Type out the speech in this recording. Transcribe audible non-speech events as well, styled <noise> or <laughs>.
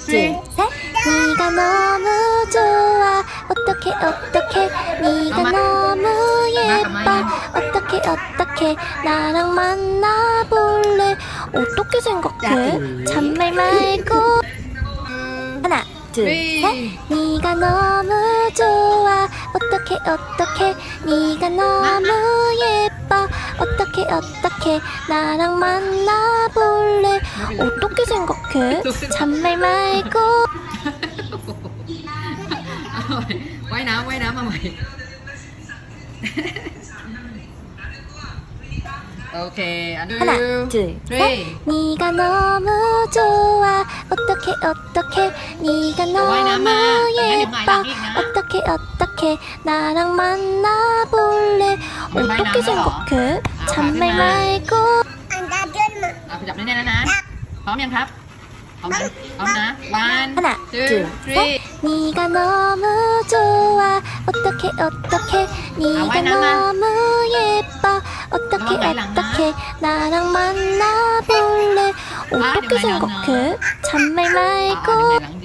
둘, 셋. 네가 너무 좋아. 어떻게 어떻게 네가. 너무 예뻐. 어떻게 어떻게 나랑 만나볼래? 어떻게 생각해? 잔말 말고 하나, 둘, 네. 셋. 네가 너무 좋아. 어떻게 어떻게 네가 너무 예뻐. 어떻게 어떻게 나랑 만나볼래? 어떻게 어떻게 생각해? <laughs> 잔말 말고. Quay nào, quay nào mà mày. 오케이 하나 둘셋. 네가 너무 좋아. 어떻게 어떻게? 네가 너무 예뻐. 어떻게 어떻게? 나랑 만나볼래? 어떻게 생각해? 잔말 말고. 아, 나 별마. 아, 그 잡내 내놔 พร้อมยังครับ พร้อมนะพร้อมนะ one 하나, two 둘, three 네가 너무 좋아. 어떻게 어떻게 네가 와이, 나나. 너무 예뻐. 어떻게 나와, 나나. 어떻게 나랑 만나볼래? 어떻게 나나. 생각해? 잔말 อ่ะ 말고 อ่ะเดี๋ยวไหนหลัง